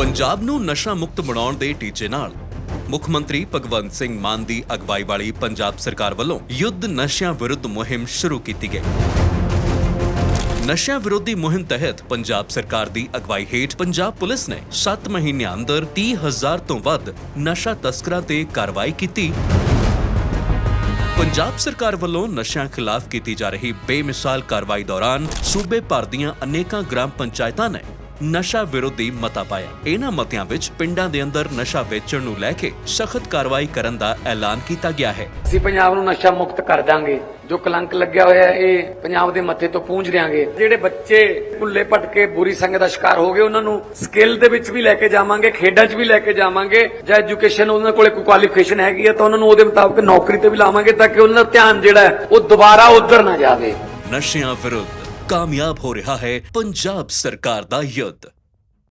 ਪੰਜਾਬ ਨੂੰ ਨਸ਼ਾ ਮੁਕਤ ਬਣਾਉਣ ਦੇ ਟੀਚੇ ਨਾਲ। ਮੁੱਖ ਮੰਤਰੀ ਭਗਵੰਤ ਸਿੰਘ ਮਾਨ ਦੀ ਅਗਵਾਈ ਵਾਲੀ ਪੰਜਾਬ ਸਰਕਾਰ ਵੱਲੋਂ ਯੁੱਧ ਨਸ਼ਿਆਂ ਵਿਰੁੱਧ ਮੁਹਿੰਮ ਸ਼ੁਰੂ ਕੀਤੀ ਗਈ। ਨਸ਼ਿਆਂ ਵਿਰੋਧੀ ਮੁਹਿੰਮ ਤਹਿਤ ਪੰਜਾਬ ਸਰਕਾਰ ਦੀ ਅਗਵਾਈ ਹੇਠ ਪੰਜਾਬ ਪੁਲਿਸ ਨੇ 7 ਮਹੀਨਿਆਂ ਅੰਦਰ 30000 ਤੋਂ ਵੱਧ ਨਸ਼ਾ ਤਸਕਰਾਂ ਤੇ ਕਾਰਵਾਈ ਕੀਤੀ। ਪੰਜਾਬ ਸਰਕਾਰ ਵੱਲੋਂ ਨਸ਼ਿਆਂ ਖਿਲਾਫ ਕੀਤੀ ਜਾ ਰਹੀ ਬੇਮਿਸਾਲ ਕਾਰਵਾਈ ਦੌਰਾਨ ਸੂਬੇ ਭਰ ਦੀਆਂ ਅਨੇਕਾਂ ਗ੍ਰਾਮ ਪੰਚਾਇਤਾਂ ਨੇ ਨਸ਼ਾ ਵਿਰੋਧੀ ਮਤਾ ਪਾਇਆ। ਇਹਨਾਂ ਮਤਿਆਂ ਵਿੱਚ ਪਿੰਡਾਂ ਦੇ ਅੰਦਰ ਨਸ਼ਾ ਵੇਚਣ ਨੂੰ ਲੈ ਕੇ ਸਖਤ ਕਾਰਵਾਈ ਕਰਨ ਦਾ ਐਲਾਨ ਕੀਤਾ ਗਿਆ ਹੈ। ਅਸੀਂ ਪੰਜਾਬ ਨੂੰ ਨਸ਼ਾ ਮੁਕਤ ਕਰ ਦਾਂਗੇ। ਜੋ ਕਲੰਕ ਲੱਗਿਆ ਹੋਇਆ ਇਹ ਪੰਜਾਬ ਦੇ ਮੱਥੇ ਤੋਂ ਪੂੰਝ ਦਿਆਂਗੇ। ਜਿਹੜੇ ਬੱਚੇ ਭੁੱਲੇ ਭਟਕੇ ਬੁਰੀ ਸੰਗਤ ਦਾ ਸ਼ਿਕਾਰ ਹੋ ਗਏ ਉਹਨਾਂ ਨੂੰ ਸਕਿੱਲ ਦੇ ਵਿੱਚ ਵੀ ਲੈ ਕੇ ਜਾਵਾਂਗੇ ਖੇਡਾਂ 'ਚ ਵੀ ਲੈ ਕੇ ਜਾਵਾਂਗੇ ਜਾਂ ਐਜੂਕੇਸ਼ਨ ਉਹਨਾਂ ਕੋਲੇ ਕੋਈ ਕੁਆਲੀਫਿਕੇਸ਼ਨ ਹੈਗੀ ਹੈ ਤਾਂ ਉਹਨਾਂ ਨੂੰ ਉਹਦੇ ਮੁਤਾਬਕ ਨੌਕਰੀ ਤੇ ਵੀ ਲਾਵਾਂਗੇ ਤਾਂ ਕਿ ਉਹਨਾਂ ਦਾ ਧਿਆਨ ਜਿਹੜਾ ਹੈ ਉਹ ਦੁਬਾਰਾ ਉਧਰ ਨਾ ਜਾਵੇ। ਨਸ਼ਿਆਂ ਵਿਰੁੱਧ ਕਾਮਯਾਬ ਹੋ ਰਿਹਾ ਹੈ ਪੰਜਾਬ ਸਰਕਾਰ ਦਾ ਯੁੱਧ।